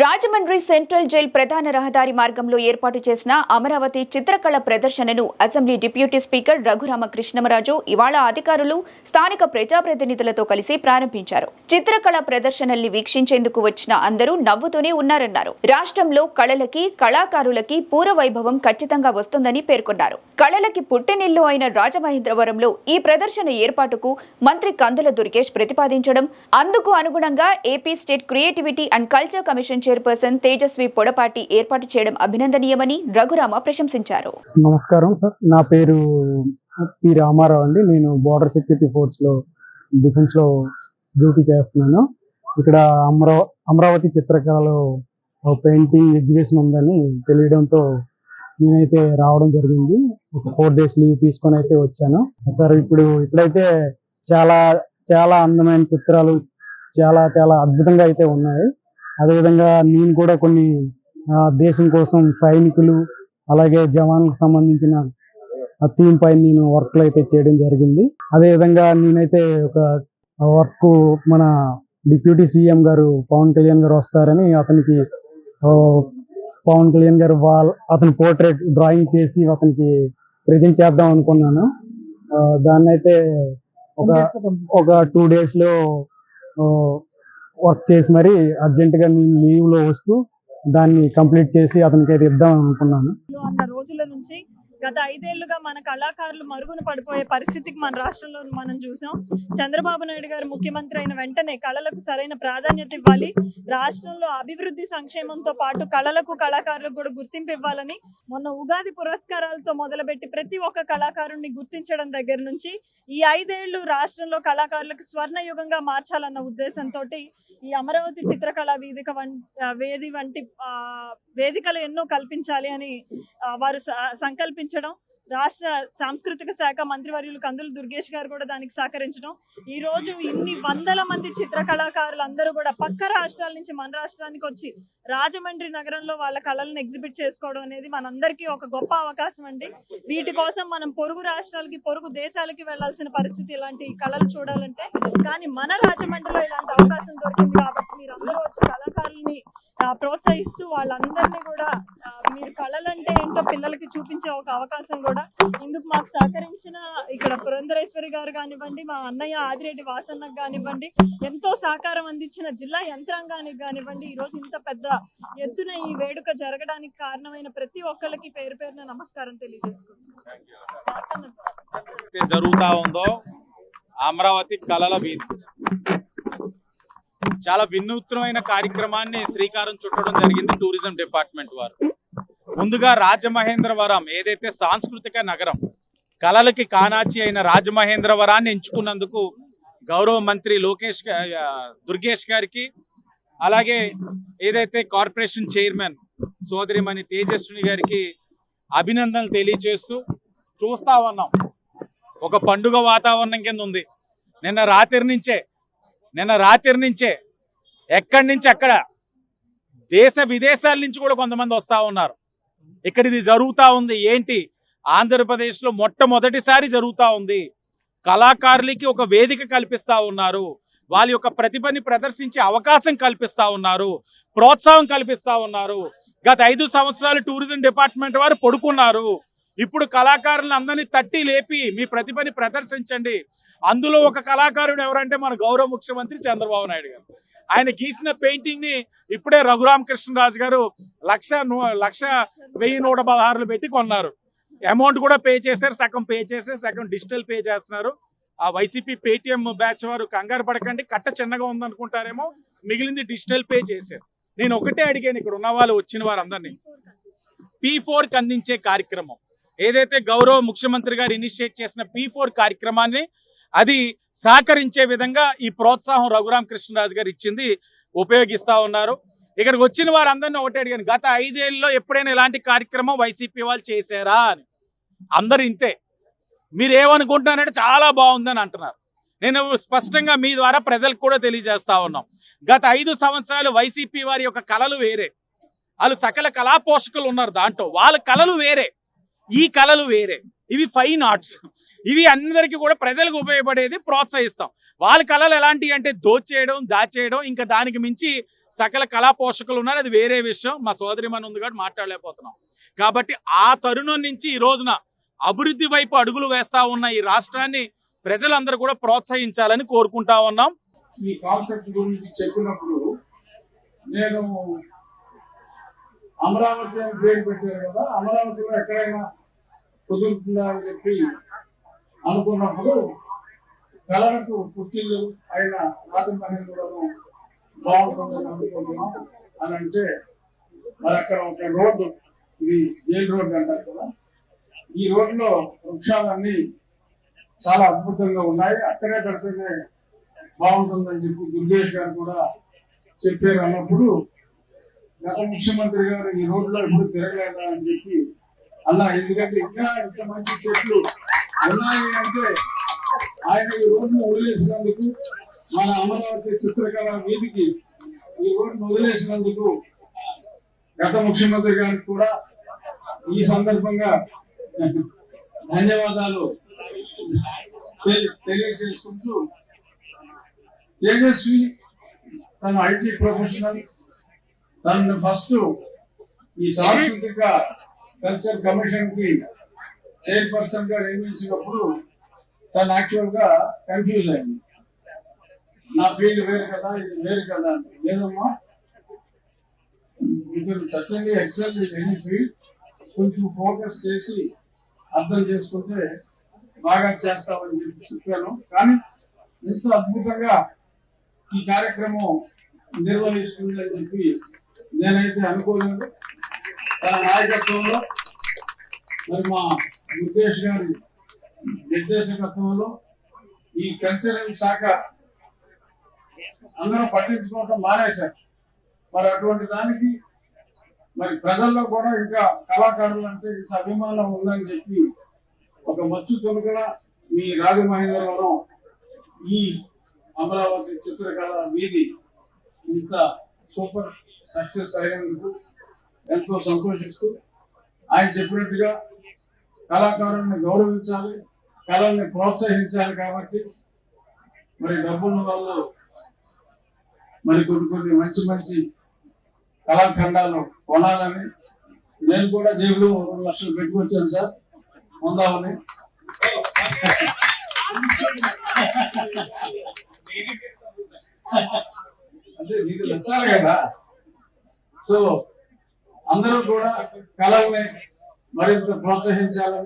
Rajahmundry central jail ప్రధాన రహదారి మార్గంలో ఏర్పాటు చేసిన అమరావతి చిత్రకళ ప్రదర్శనను assembly deputy speaker Raghurama Krishnamaraju ఇవాళ అధికారులు స్థానిక ప్రజాప్రతినిధులతో కలిసి ప్రారంభించారు. చిత్రకళ ప్రదర్శనల్ని వీక్షించేందుకు వచ్చిన అందరూ నవ్వుతూనే ఉన్నారన్నారు. రాష్ట్రంలో కళలకి కళాకారులకి పూర్వ వైభవం ఖచ్చితంగా వస్తుందని పేర్కొన్నారు. కళలకి పుట్టినిల్లు అయిన రాజమహేంద్రవరంలో ఈ ప్రదర్శన ఏర్పాటుకు మంత్రి కందుల దుర్గేష్ ప్రతిపాదించడం అందుకు అనుగుణంగా AP state creativity and culture commission chairperson Tejaswi Podapati ఏర్పాటు చేయడం అభినందనీయమని రఘురామ ప్రశంసించారు. నమస్కారం సార్. నా పేరు పి రామారావు అండి. నేను బార్డర్ సెక్యూరిటీ ఫోర్స్లో డిఫెన్స్లో డ్యూటీ చేస్తున్నాను. ఇక్కడ అమరా అమరావతి చిత్రకళలో పెయింటింగ్ ఎగ్జిబిషన్ ఉందని తెలియడంతో నేనైతే రావడం జరిగింది. ఒక ఫోర్ డేస్ లీవ్ తీసుకొని అయితే వచ్చాను. సార్ ఇప్పుడు ఇక్కడైతే చాలా చాలా అందమైన చిత్రాలు చాలా చాలా అద్భుతంగా అయితే ఉన్నాయి. అదేవిధంగా నేను కూడా కొన్ని దేశం కోసం సైనికులు అలాగే జవాన్లకు సంబంధించిన థీమ్ పైన నేను వర్క్లు అయితే చేయడం జరిగింది. అదే విధంగా నేనైతే ఒక వర్క్ మన డిప్యూటీ సీఎం గారు పవన్ కళ్యాణ్ గారు వస్తారని అతనికి పవన్ కళ్యాణ్ గారు వాళ్ళ అతని పోర్ట్రేట్ డ్రాయింగ్ చేసి అతనికి ప్రజెంట్ చేద్దాం అనుకున్నాను. దాన్ని అయితే ఒక ఒక టూ డేస్లో వర్క్ చేసి మరి అర్జెంట్గా నేను లీవ్లో వస్తూ దాన్ని కంప్లీట్ చేసి అతనికి అయితే ఇద్దాం అనుకున్నాను. రోజుల నుంచి గత ఐదేళ్ళుగా మన కళాకారులు మరుగున పడిపోయే పరిస్థితికి మన రాష్ట్రంలో మనం చూసాం. చంద్రబాబు నాయుడు గారు ముఖ్యమంత్రి అయిన వెంటనే కళలకు సరైన ప్రాధాన్యత ఇవ్వాలి. రాష్ట్రంలో అభివృద్ధి సంక్షేమంతో పాటు కళలకు కళాకారులకు కూడా గుర్తింపు ఇవ్వాలని మొన్న ఉగాది పురస్కారాలతో మొదలుపెట్టి ప్రతి ఒక్క కళాకారుణ్ణి గుర్తించడం దగ్గర నుంచి ఈ ఐదేళ్ళు రాష్ట్రంలో కళాకారులకు స్వర్ణ యుగంగా మార్చాలన్న ఉద్దేశంతో ఈ అమరావతి చిత్రకళా వేదిక వేది వంటి ఆ, వేదికలు ఎన్నో కల్పించాలి అని వారు సంకల్పించారు. సహకరించడం రాష్ట్ర సాంస్కృతిక శాఖ మంత్రివర్యులు కందులు దుర్గేష్ గారు కూడా దానికి సహకరించడం. ఈ రోజు ఇన్ని వందల మంది చిత్ర కళాకారులు అందరూ కూడా పక్క రాష్ట్రాల నుంచి మన రాష్ట్రానికి వచ్చి రాజమండ్రి నగరంలో వాళ్ళ కళలను ఎగ్జిబిట్ చేసుకోవడం అనేది మనందరికీ ఒక గొప్ప అవకాశం అండి. వీటి కోసం మనం పొరుగు రాష్ట్రాలకి పొరుగు దేశాలకి వెళ్ళాల్సిన పరిస్థితి ఇలాంటి కళలు చూడాలంటే కానీ మన రాజమండ్రిలో ఇలాంటి అవకాశం దొరికింది కాబట్టి మీరు అందరూ వచ్చి కళాకారుల్ని ప్రోత్సహిస్తూ వాళ్ళందరినీ కూడా పిల్లలకి చూపించే ఒక అవకాశం కూడా. ఇందుకు మాకు సహకరించిన ఇక్కడ పురంధరేశ్వరి గారు కానివ్వండి మా అన్నయ్య ఆదిరెడ్డి వాసన్నకు కానివ్వండి ఎంతో సహకారం అందించిన జిల్లా యంత్రాంగానికి కానివ్వండి ఈ రోజు ఇంత పెద్ద ఎత్తున ఈ వేడుక జరగడానికి కారణమైన ప్రతి ఒక్కళ్ళకి పేరు పేరున నమస్కారం తెలియజేసుకుంటున్నాను జరుగుతా ఉందో అమరావతి కళల వీధి. చాలా వినూత్నమైన కార్యక్రమాన్ని శ్రీకారం చుట్టడం జరిగింది టూరిజం డిపార్ట్మెంట్ వారు. ముందుగా రాజమహేంద్రవరం ఏదైతే సాంస్కృతిక నగరం కళలకి కానాచి అయిన రాజమహేంద్రవరాన్ని ఎంచుకున్నందుకు గౌరవ మంత్రి లోకేష్ దుర్గేష్ గారికి అలాగే ఏదైతే కార్పొరేషన్ చైర్మన్ సోదరిమణి తేజస్విని గారికి అభినందనలు తెలియజేస్తూ చూస్తా ఉన్నాం. ఒక పండుగ వాతావరణం కింద ఉంది. నిన్న రాత్రి నుంచే నిన్న రాత్రి నుంచే ఎక్కడి నుంచి అక్కడ దేశ విదేశాల నుంచి కూడా కొంతమంది వస్తూ ఉన్నారు. ఇక్కడ ఇది జరుగుతూ ఉంది. ఏంటి? ఆంధ్రప్రదేశ్లో మొట్టమొదటిసారి జరుగుతూ ఉంది. కళాకారులకి ఒక వేదిక కల్పిస్తా ఉన్నారు. వాళ్ళ యొక్క ప్రతిభని ప్రదర్శించే అవకాశం కల్పిస్తా ఉన్నారు. ప్రోత్సాహం కల్పిస్తా ఉన్నారు. గత ఐదు సంవత్సరాలు టూరిజం డిపార్ట్మెంట్ వారు పడుకున్నారు. ఇప్పుడు కళాకారులను అందరినీ తట్టి లేపి మీ ప్రతిభని ప్రదర్శించండి. అందులో ఒక కళాకారుడు ఎవరంటే మన గౌరవ ముఖ్యమంత్రి చంద్రబాబు నాయుడు గారు. ఆయన గీసిన పెయింటింగ్ని ఇప్పుడే రఘురామ కృష్ణరాజు గారు లక్ష లక్ష వెయ్యి నూట పదహారులు పెట్టి కొన్నారు. అమౌంట్ కూడా పే చేశారు. సగం పే చేశారు. సగం డిజిటల్ పే చేస్తున్నారు. ఆ వైసీపీ పేటిఎం బ్యాచ్ వారు కంగారు పడకండి. కట్ట చిన్నగా ఉందనుకుంటారేమో. మిగిలింది డిజిటల్ పే చేశారు. నేను ఒకటే అడిగాను. ఇక్కడ ఉన్న వాళ్ళు వచ్చిన వారందరినీ. పీ ఫోర్కి అందించే కార్యక్రమం. ఏదైతే గౌరవ ముఖ్యమంత్రి గారు ఇనిషియేట్ చేసిన పీ ఫోర్ కార్యక్రమాన్ని అది సహకరించే విధంగా ఈ ప్రోత్సాహం రఘురామ కృష్ణరాజు గారు ఇచ్చింది ఉపయోగిస్తా ఉన్నారు. ఇక్కడికి వచ్చిన వారందరినీ ఒకటే అడిగాను గత ఐదేళ్ళలో ఎప్పుడైనా ఇలాంటి కార్యక్రమం వైసీపీ వాళ్ళు చేశారా? అని. అందరు ఇంతే. మీరు ఏమనుకుంటున్నారంటే చాలా బాగుందని అంటున్నారు. నేను స్పష్టంగా మీ ద్వారా ప్రజలకు కూడా తెలియజేస్తా ఉన్నాం. గత ఐదు సంవత్సరాలు వైసీపీ వారి యొక్క కళలు వేరే. వాళ్ళు సకల కళా పోషకులు ఉన్నారు దాంట్లో. వాళ్ళ కళలు వేరే. ఈ కళలు వేరే. ఇవి ఫైన్ ఆర్ట్స్ ఇవి అందరికీ కూడా ప్రజలకు ఉపయోగపడేది ప్రోత్సహిస్తాం. వాళ్ళ కళలు ఎలాంటివి అంటే దోచేయడం దాచేయడం ఇంకా దానికి మించి సకల కళా పోషకులు ఉన్నారు. అది వేరే విషయం. మా సోదరి మన ఉంది కాబట్టి మాట్లాడలేకపోతున్నాం. కాబట్టి ఆ తరుణం నుంచి ఈ రోజున అభివృద్ధి వైపు అడుగులు వేస్తా ఉన్న ఈ రాష్ట్రాన్ని ప్రజలందరూ కూడా ప్రోత్సహించాలని కోరుకుంటా ఉన్నాం. ఈ కాన్సెప్ట్ గురించి చెప్పినప్పుడు నేను అమరావతి అని పేరు పెట్టారు కదా అమరావతిలో ఎక్కడైనా కుదురుతుందా అని చెప్పి అనుకున్నప్పుడు కళలకు పుట్టిల్లు అయిన రాజమహేంద్రవరం బాగుంటుందని అనుకుంటున్నాం. అని అంటే మరి అక్కడ ఒక రోడ్డు ఇది జైలు రోడ్డు అంటారు కదా. ఈ రోడ్లో వృక్షాలన్నీ చాలా అద్భుతంగా ఉన్నాయి. అక్కడే పెడితేనే బాగుంటుందని చెప్పి దుర్గేష్ గారు కూడా చెప్పారు అన్నప్పుడు గత ముఖ్యమంత్రి గారు ఈ రోడ్లో ఎప్పుడు తిరగలేదా అని చెప్పి అలా ఎందుకంటే ఇంకా ఇంత మంచి చెట్లు ఉన్నాయి అంటే ఆయన ఈ రోడ్ను వదిలేసినందుకు మన అమరావతి చిత్రకళ వీధికి ఈ రోడ్ను వదిలేసినందుకు గత ముఖ్యమంత్రి గారికి కూడా ఈ సందర్భంగా ధన్యవాదాలు తెలియజేసుకుంటూ తేజస్వి తన ఐటీ ప్రొఫెషనల్ దాన్ని ఫస్ట్ ఈ సాంస్కృతిక కల్చర్ కమిషన్కి చైర్పర్సన్గా నియమించినప్పుడు తను యాక్చువల్గా కన్ఫ్యూజ్ అయింది. నా ఫీల్డ్ వేరు కదా ఇది వేరు కదా అని. లేదమ్మా ఇప్పుడు సత్యంగా ఎక్సెల్ ఎనీ ఫీల్డ్ కొంచెం ఫోకస్ చేసి అర్థం చేసుకుంటే బాగా చేస్తామని చెప్పి చెప్పాను. కానీ ఎంతో అద్భుతంగా ఈ కార్యక్రమం నిర్వహిస్తుంది అని చెప్పి నేనైతే అనుకోలేదు. తన నాయకత్వంలో మరి మా ముఖేష్ గారి నిర్దేశకత్వంలో ఈ కల్చరల్ శాఖ అందరూ పట్టించుకోవటం మానేశారు. మరి అటువంటి దానికి మరి ప్రజల్లో కూడా ఇంకా కళాకారులు అంటే ఇంత అభిమానం ఉందని చెప్పి ఒక మచ్చు తొలగల మీ రాజమహేంద్రవరం ఈ అమరావతి చిత్రకళ వీధి ఇంత సూపర్ సక్సెస్ అయినందుకు ఎంతో సంతోషిస్తూ ఆయన చెప్పినట్టుగా కళాకారుల్ని గౌరవించాలి కళల్ని ప్రోత్సహించాలి కాబట్టి మరి డబ్బున్న వాళ్ళు మరి కొన్ని కొన్ని మంచి మంచి కళాఖండాలు కొనాలని నేను కూడా జేబులో రెండు లక్షలు పెట్టుకొచ్చాను సార్. పొందామని అంటే నీకు నచ్చాలి కదా. సో అందరూ కూడా కళల్ని మరింత ప్రోత్సహించాలని